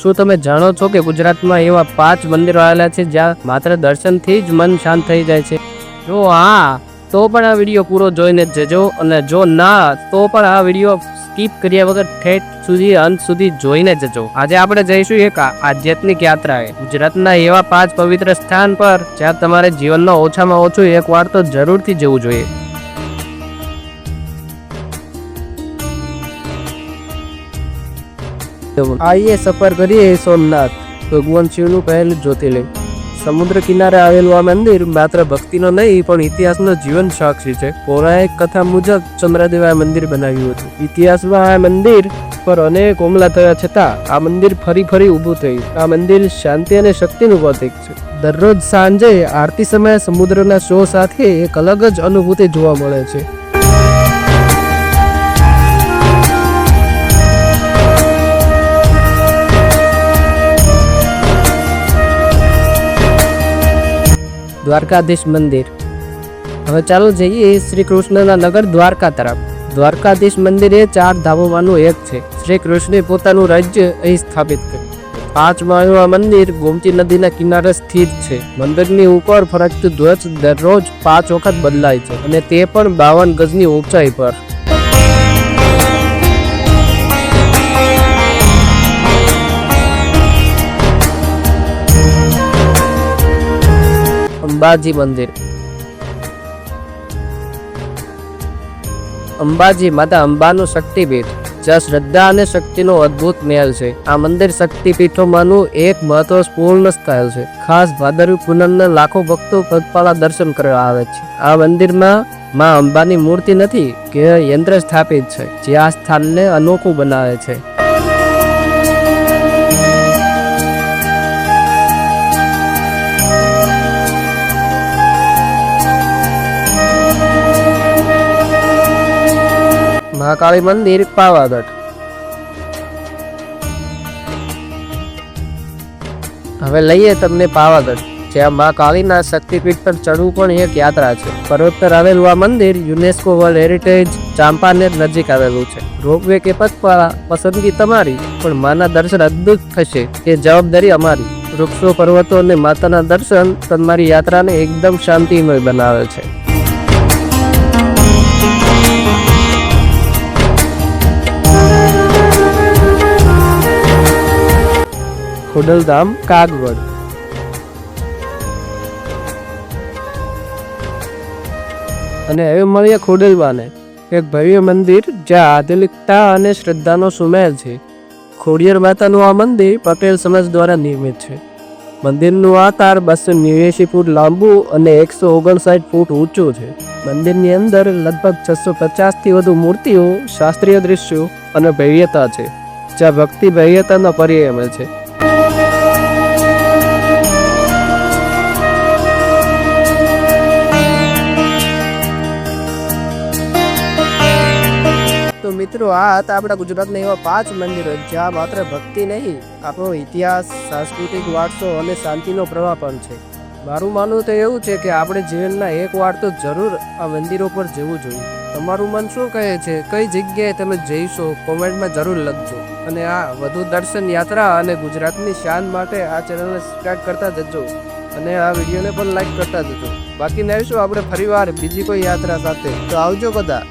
શું તમે જાણો છો કે ગુજરાતમાં એવા પાંચ મંદિરો આવેલા છે જ્યાં માત્ર દર્શનથી જ મન શાંત થઈ જાય છે? જો હા, તો પણ આ વીડિયો પૂરો જોઈને જજો અને જો ના, તો પણ આ વીડિયો સ્કીપ કર્યા વગર ઠેઠ સુધી, અંત સુધી જોઈને જજો. આજે આપણે જઈશું એક આધ્યાત્મિક યાત્રાએ. ગુજરાતના એવા પાંચ પવિત્ર સ્થાન પર જ્યાં તમારે જીવનમાં ઓછામાં ઓછું એક વાર તો જરૂરથી જવું જોઈએ. આઈએ સફર કરીએ સોમનાથ. ભગવાન શિવનું પહેલું જ્યોતિર્લિંગ. સમુદ્ર કિનારે આવેલું આ મંદિર માત્ર ભક્તિનો નહીં, પણ ઇતિહાસનો જીવન સાક્ષી છે. પૌરાણિક કથા મુજબ ચંદ્રદેવ આ મંદિર બનાવ્યું હતું. ઇતિહાસમાં આ મંદિર પર અનેક હુમલા થયા છતાં આ મંદિર ફરી ફરી ઊભું થયું. આ મંદિર શાંતિ અને શક્તિનું પ્રતીક છે. દરરોજ સાંજે આરતી સમયે સમુદ્રના શો સાથે એક અલગ જ અનુભૂતિ જોવા મળે છે. દ્વારકાધીશ મંદિર. હવે ચાલો જઈએ શ્રી કૃષ્ણના નગર દ્વારકા તરફ. દ્વારકાધીશ મંદિર એ ચાર ધામોમાંનું એક છે. શ્રી કૃષ્ણે પોતાનું રાજ્ય અહીં સ્થાપિત કર્યું. પાંચ માળનું આ મંદિર ગોમતી નદીના કિનારે સ્થિત છે. મંદિરની ઉપર ફરકતું ધ્વજ દરરોજ પાંચ વખત બદલાય છે અને તે પણ બાવન ગજની ઊંચાઈ પર. અંબાજી મંદિર. અંબાજી માતા અંબાનું શક્તિપીઠ. જ્યાં શ્રદ્ધા અને શક્તિનો અદ્ભુત મેળ છે. આ મંદિર શક્તિપીઠોમાંનું એક મહત્વપૂર્ણ સ્થળ છે. ખાસ ભાદરવી પૂનમના લાખો ભક્તો પગપાળા દર્શન કરવા આવે છે. આ મંદિરમાં માં અંબાની મૂર્તિ નથી, કે યંત્ર સ્થાપિત છે, જે આ સ્થાનને અનોખું બનાવે છે. મહાકાળી મંદિર પાવાગઢ. હવે લઈએ તમને પાવાગઢ, જ્યાં મા કાળીના શક્તિપીઠ પર ચડવું પણ એક યાત્રા છે. પર્વત પર આવેલું આ મંદિર યુનેસ્કો વર્લ્ડ હેરિટેજ ચાંપાનેર નજીક આવેલું છે. રોપવે કે પગપાળા પસંદગી તમારી, પણ માના દર્શન અદ્ભુત થશે તે જવાબદારી અમારી. વૃક્ષો, પર્વતો અને માતાના દર્શન તમારી યાત્રાને એકદમ શાંતિમય બનાવે છે. ખોડલધામ, કાગવડ. અને હવે મળીએ ખોડલવાને. એક ભવ્ય મંદિર, જ્યાં આધુનિકતા અને શ્રદ્ધાનો સુમેળ છે. ખોડિયાર માતાનું આ મંદિર પટેલ સમાજ દ્વારા નિર્મિત છે. મંદિરનું આકાર બસો નેવ્યાસી ફૂટ લાંબુ અને એકસો ઓગણસાઠ ફૂટ ઊંચું છે. મંદિરની અંદર લગભગ છસો પચાસથી વધુ મૂર્તિઓ, શાસ્ત્રીય દૃશ્યો અને ભવ્યતા છે, જ્યાં ભક્તિ ભવ્યતાનો પર્યાય છે. મિત્રો, આ હતા આપણા ગુજરાતના એવા પાંચ મંદિરો. જ્યાં માત્ર ભક્તિ નહીં, આપણો ઇતિહાસ, સાંસ્કૃતિક વારસો અને શાંતિનો પ્રવાહ પણ છે. મારું માનવું તો એવું છે કે આપણે જીવનના એક વાર તો જરૂર આ મંદિરો પર જવું જોઈએ. તમારું મન શું કહે છે? કઈ જગ્યાએ તમે જઈશો, કોમેન્ટમાં જરૂર લખજો. અને આ વધુ દર્શન યાત્રા અને ગુજરાતની શાન માટે આ ચેનલને સબસ્ક્રાઈબ કરતા જજો. અને આ વિડીયોને પણ લાઈક કરતા જજો. બાકી નહીશું આપણે ફરીવાર બીજી કોઈ યાત્રા સાથે. તો આવજો બધા.